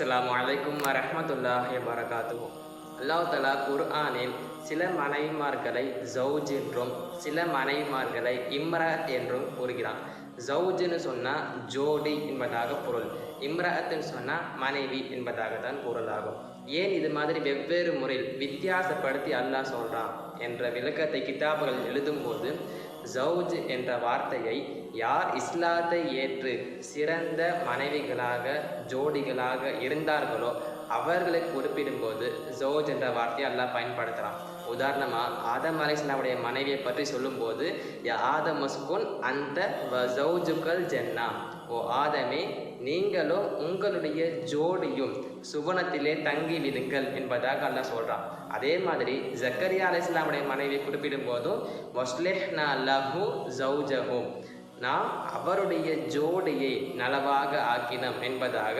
அஸ்ஸலாமு அலைக்கும் வரஹ்மத்துல்லாஹி வரகாத்துஹு அல்லாஹ் தலா குர்ஆனில் சில மனைவிமார்களை ஜவுஜ் என்றும் சில மனைவிமார்களை இம்ரத் என்றும் கூறுகிறான். ஜவுஜ்னு சொன்னால் ஜோடி என்பதாக பொருள். இம்ரஅத்துன்னு சொன்னால் மனைவி என்பதாக தான் பொருளாகும். ஏன் இது மாதிரி வெவ்வேறு முறையில் வித்தியாசப்படுத்தி அல்லாஹ் சொல்கிறான் என்ற விளக்கத்தை கிதாபுகள் எழுதும்போது ஜவுஜ் என்ற வார்த்தையை யார் இஸ்லாத்தை ஏற்று சிறந்த மனைவிகளாக ஜோடிகளாக இருந்தார்களோ அவர்களை குறிப்பிடும்போது ஜவுஜ் என்ற வார்த்தையை எல்லாம் பயன்படுத்துகிறான் உதாரணமாக ஆதம் அலிஸ்லாமுடைய மனைவியை பற்றி சொல்லும்போது யா ஆதம் மஸ்குன் அந்த வ ஜவுஜுக்கல் ஜென்னா. ஓ ஆதமே நீங்களும் உங்களுடைய ஜோடியும் சுவனத்திலே தங்கி விடுங்கள் என்பதாக அல்லா சொல்கிறான் அதே மாதிரி ஜக்கரியா அலி மனைவியை குறிப்பிடும் போதும் வஸ்லெஹ்னா லஹு ஜவுஜஹு நாம் அவருடைய ஜோடியை நலவாக ஆக்கினோம் என்பதாக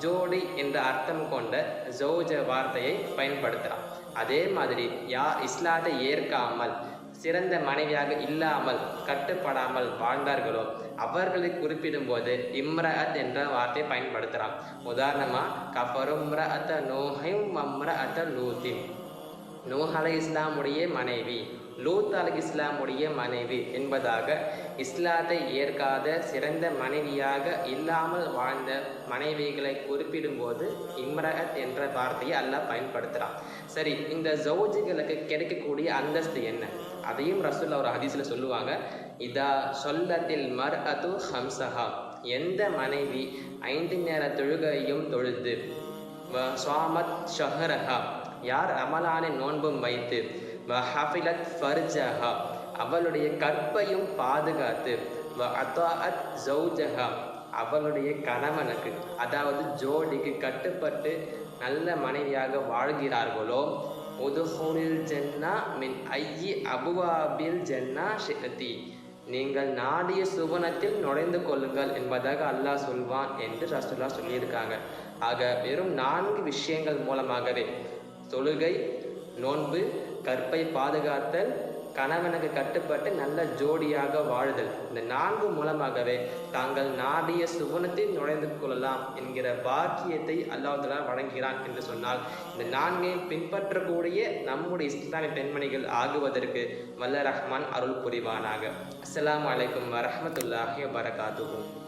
ஜோடி என்ற அர்த்தம் கொண்ட ஜோஜ வார்த்தையை பயன்படுத்துகிறான் அதே மாதிரி யார் இஸ்லாத்தை ஏற்காமல் சிறந்த மனைவியாக இல்லாமல் கட்டுப்படாமல் வாழ்ந்தார்களோ அவர்களை குறிப்பிடும்போது இம்ரஅத் என்ற வார்த்தையை பயன்படுத்துகிறான் உதாரணமாக கஃபரும்ரஅத்த நோஹிம் மம்ரஅத்த லூத்தின். நூஹ் அலை இஸ்லாமுடைய மனைவி லூத் அலை இஸ்லாமுடைய மனைவி என்பதாக இஸ்லாத்தை ஏற்காத சிறந்த மனைவியாக இல்லாமல் வாழ்ந்த மனைவிகளை குறிப்பிடும்போது இம்ரஹத் என்ற வார்த்தையை அல்லாஹ் பயன்படுத்துகிறான் சரி இந்த ஜவுஜிகளுக்கு கிடைக்கக்கூடிய அந்தஸ்து என்ன? அதையும் ரசூல் ஒரு ஹதீஸில் சொல்லுவாங்க இதா சொல்லத்தில் மர் அது ஹம்சஹா. எந்த மனைவி ஐந்து நேர தொழுகையும் தொழுது வ சுவாமத் ஷஹரஹா. யார் அமலான நோன்பும் வைத்து ஹஃபிலத் ஃபர்ஜஹா அவளுடைய கற்பையும் பாதுகாத்து வ அத்தாஅத் ஜௌஜஹா அவளுடைய கணவனுக்கு அதாவது ஜோடிக்கு கட்டுப்பட்டு நல்ல மனைவியாக வாழ்கிறார்களோ? உதுஹூரில் ஜென்னா மின் ஐயி அபுவாபில் ஜென்னா ஷிகதி நீங்கள் நாடிய சுவனத்தில் நுழைந்து கொள்ளுங்கள் என்பதாக அல்லாஹ் சொல்வான் என்று ரசுல்லா சொல்லியிருக்காங்க. ஆக வெறும் நான்கு விஷயங்கள் மூலமாகவே தொழுகை நோன்பு கற்பை பாதுகாத்தல் கணவனுக்கு கட்டுப்பட்டு நல்ல ஜோடியாக வாழுதல். இந்த நான்கு மூலமாகவே தாங்கள் நாடிய சுகுணத்தை நுழைந்து கொள்ளலாம் என்கிற பாக்கியத்தை அல்லாஹலா வழங்குகிறான் என்று சொன்னால் இந்த நான்கையும் பின்பற்றக்கூடிய நம்முடைய இஸ்லாமிய பெண்மணிகள் ஆகுவதற்கு வல்ல ரஹ்மான் அருள் புரிவானாக. அஸ்லாம் வலைக்கம் வரமத்துல்லாஹி வபரகாத்துஹு.